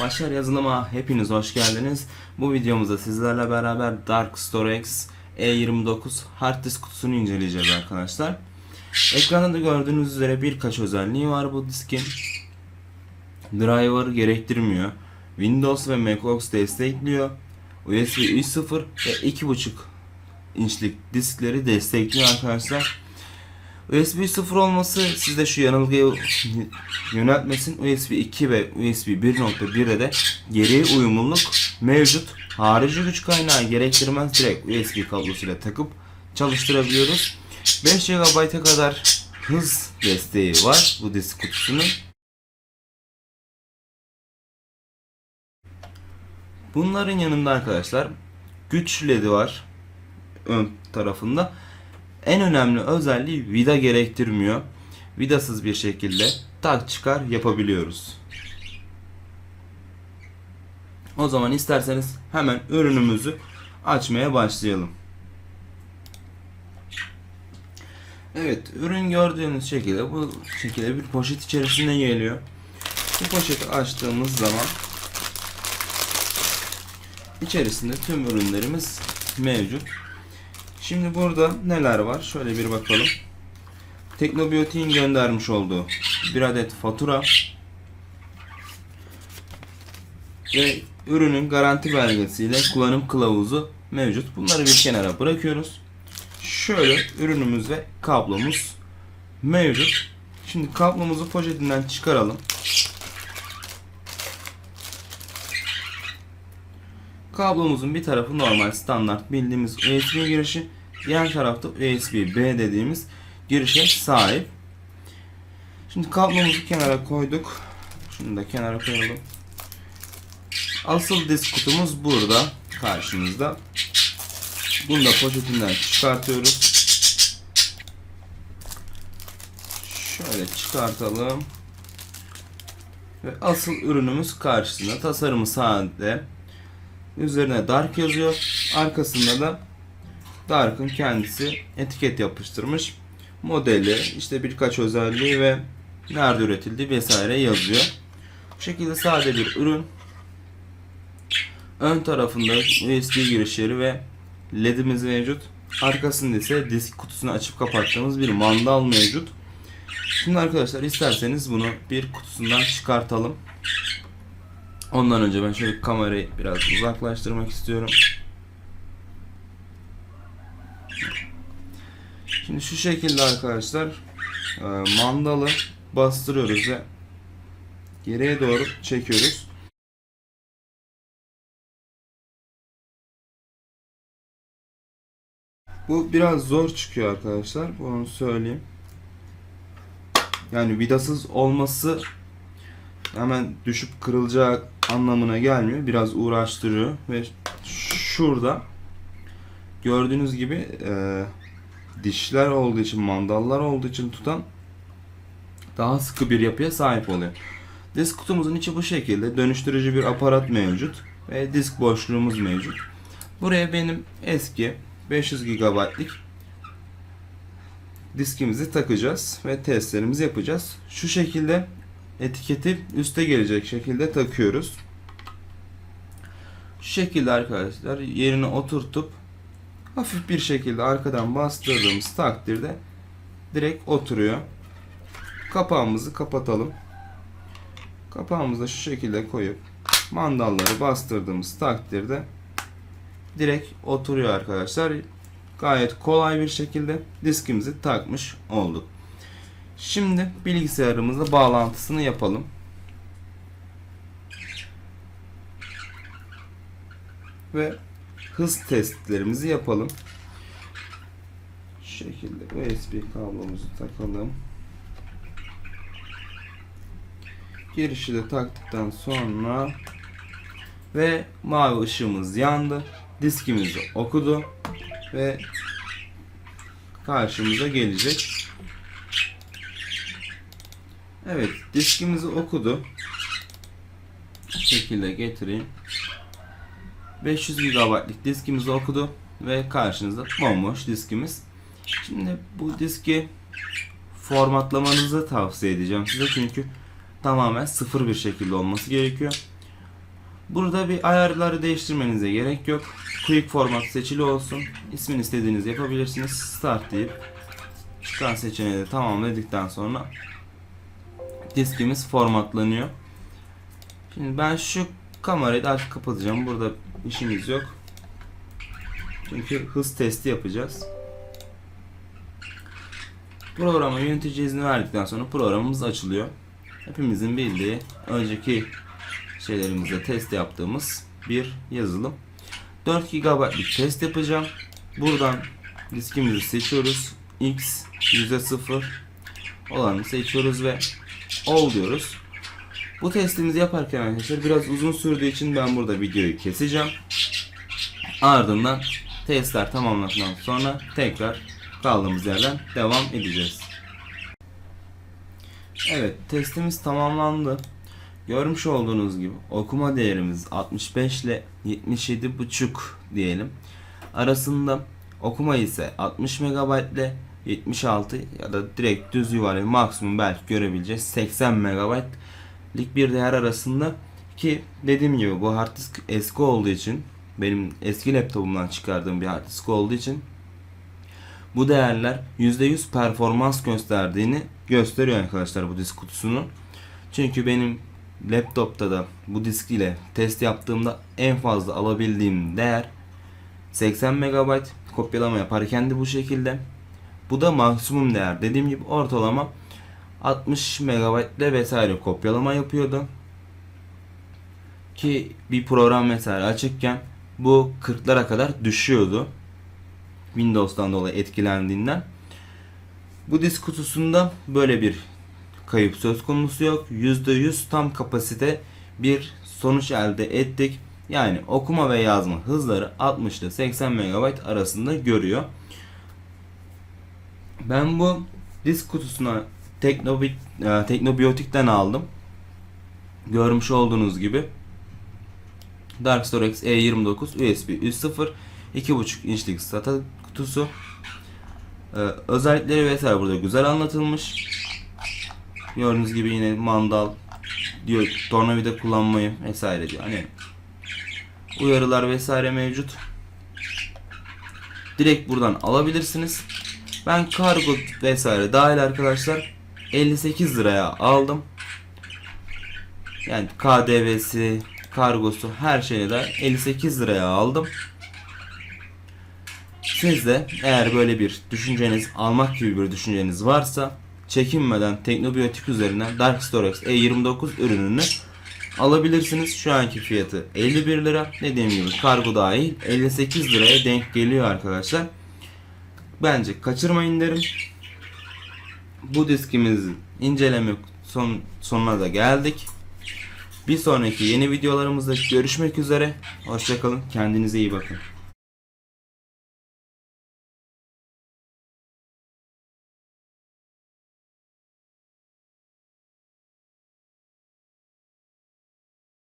Başar yazılıma hepiniz hoş geldiniz. Bu videomuzda sizlerle beraber Dark Storex E29 hard disk kutusunu inceleyeceğiz arkadaşlar. Ekranda da gördüğünüz üzere birkaç özelliği var bu diskin. Driver gerektirmiyor. Windows ve macOS destekliyor. USB 3.0 ve 2.5 inçlik diskleri destekliyor arkadaşlar. USB 0 olması sizde şu yanılgıyı yöneltmesin. USB 2 ve USB 1.1'e de geri uyumluluk mevcut. Harici güç kaynağı gerektirmez direkt USB kablosuyla takıp çalıştırabiliyoruz. 5 GB'a kadar hız desteği var bu disk kutusunun. Bunların yanında arkadaşlar güç ledi var ön tarafında. En önemli özelliği vida gerektirmiyor. Vidasız bir şekilde tak çıkar yapabiliyoruz. O zaman isterseniz hemen ürünümüzü açmaya başlayalım. Evet, ürün gördüğünüz şekilde bu şekilde bir poşet içerisinde geliyor. Bu poşeti açtığımız zaman içerisinde tüm ürünlerimiz mevcut. Şimdi burada neler var? Şöyle bir bakalım. Teknobiyotik'in göndermiş olduğu bir adet fatura ve ürünün garanti belgesiyle kullanım kılavuzu mevcut. Bunları bir kenara bırakıyoruz. Şöyle ürünümüz ve kablomuz mevcut. Şimdi kablomuzu poşetinden çıkaralım. Kablomuzun bir tarafı normal standart bildiğimiz USB girişi, diğer tarafta USB-B dediğimiz girişe sahip. Şimdi kablomuzu kenara koyduk. Şunu da kenara koyalım. Asıl disk kutumuz burada karşımızda. Bunu da poşetinden çıkartıyoruz. Şöyle çıkartalım. Ve asıl ürünümüz karşısında. Tasarımı sade. Üzerine Dark yazıyor. Arkasında da Dark'ın kendisi etiket yapıştırmış. Modeli, işte birkaç özelliği ve nerede üretildiği vesaire yazıyor. Bu şekilde sade bir ürün. Ön tarafında USB girişleri ve LED'imiz mevcut. Arkasında ise disk kutusunu açıp kapattığımız bir mandal mevcut. Şimdi arkadaşlar isterseniz bunu bir kutusundan çıkartalım. Ondan önce ben şöyle kamerayı biraz uzaklaştırmak istiyorum. Şimdi şu şekilde arkadaşlar e, mandalı bastırıyoruz ve geriye doğru çekiyoruz. Bu biraz zor çıkıyor arkadaşlar. Bunu söyleyeyim. Yani vidasız olması hemen düşüp kırılacak anlamına gelmiyor. Biraz uğraştırıyor ve şurada gördüğünüz gibi e, dişler olduğu için, mandallar olduğu için tutan daha sıkı bir yapıya sahip oluyor. Disk kutumuzun içi bu şekilde. Dönüştürücü bir aparat mevcut ve disk boşluğumuz mevcut. Buraya benim eski 500 GB'lik diskimizi takacağız ve testlerimizi yapacağız. Şu şekilde etiketi üste gelecek şekilde takıyoruz. Şu şekilde arkadaşlar yerine oturtup hafif bir şekilde arkadan bastırdığımız takdirde direkt oturuyor. Kapağımızı kapatalım. Kapağımızı şu şekilde koyup mandalları bastırdığımız takdirde direkt oturuyor arkadaşlar. Gayet kolay bir şekilde diskimizi takmış olduk. Şimdi bilgisayarımızla bağlantısını yapalım. Ve hız testlerimizi yapalım. Şu şekilde USB kablomuzu takalım. Girişi de taktıktan sonra ve mavi ışığımız yandı. Diskimizi okudu ve karşımıza gelecek. Evet, diskimizi okudu. Bu şekilde getireyim. 500 GB'lık diskimizi okudu ve karşınızda bomboş diskimiz. Şimdi bu diski formatlamanızı tavsiye edeceğim size çünkü tamamen sıfır bir şekilde olması gerekiyor. Burada bir ayarları değiştirmenize gerek yok. Quick format seçili olsun. İsmini istediğiniz yapabilirsiniz. Start deyip çıkan seçeneği de tamamladıktan sonra diskimiz formatlanıyor. Şimdi ben şu kamerayı da artık kapatacağım. Burada işimiz yok. Çünkü hız testi yapacağız. Programa yönetici izni verdikten sonra programımız açılıyor. Hepimizin bildiği önceki şeylerimizde test yaptığımız bir yazılım. 4 GB'lık test yapacağım. Buradan diskimizi seçiyoruz. X %0 olanı seçiyoruz ve all diyoruz. Bu testimizi yaparken arkadaşlar biraz uzun sürdüğü için ben burada videoyu keseceğim. Ardından testler tamamlandıktan sonra tekrar kaldığımız yerden devam edeceğiz. Evet testimiz tamamlandı. Görmüş olduğunuz gibi okuma değerimiz 65 ile 77,5 diyelim. Arasında okuma ise 60 MB ile 76 ya da direkt düz yuvarlayıp maksimum belki görebileceğiz 80 MB'lik bir değer arasında ki dediğim gibi bu hard disk eski olduğu için benim eski laptopumdan çıkardığım bir hard disk olduğu için bu değerler %100 performans gösterdiğini gösteriyor arkadaşlar bu disk kutusunun. Çünkü benim laptopta da bu disk ile test yaptığımda en fazla alabildiğim değer 80 MB kopyalama yaparken de bu şekilde. Bu da maksimum değer. Dediğim gibi ortalama 60 MB ile vesaire kopyalama yapıyordu. Ki bir program vesaire açıkken bu 40'lara kadar düşüyordu. Windows'tan dolayı etkilendiğinden. Bu disk kutusunda böyle bir kayıp söz konusu yok. %100 tam kapasite bir sonuç elde ettik. Yani okuma ve yazma hızları 60 ile 80 MB arasında görüyor. Ben bu disk kutusuna Teknobi, e, Teknobiyotik'ten aldım. Görmüş olduğunuz gibi DarkStorex E29 USB 3.0 2.5 inçlik SATA kutusu. Ee, özellikleri vesaire burada güzel anlatılmış. Gördüğünüz gibi yine mandal diyor tornavida kullanmayı vesaire diyor. Hani uyarılar vesaire mevcut. Direkt buradan alabilirsiniz. Ben kargo vesaire dahil arkadaşlar 58 liraya aldım. Yani KDV'si, kargosu her şeyle de 58 liraya aldım. Siz de eğer böyle bir düşünceniz, almak gibi bir düşünceniz varsa çekinmeden Teknobiyotik üzerinden Dark Storex E29 ürününü alabilirsiniz. Şu anki fiyatı 51 lira. Dediğim gibi kargo dahil 58 liraya denk geliyor arkadaşlar. Bence kaçırmayın derim. Bu diskimizin inceleme son, sonuna da geldik. Bir sonraki yeni videolarımızda görüşmek üzere. Hoşçakalın. Kendinize iyi bakın.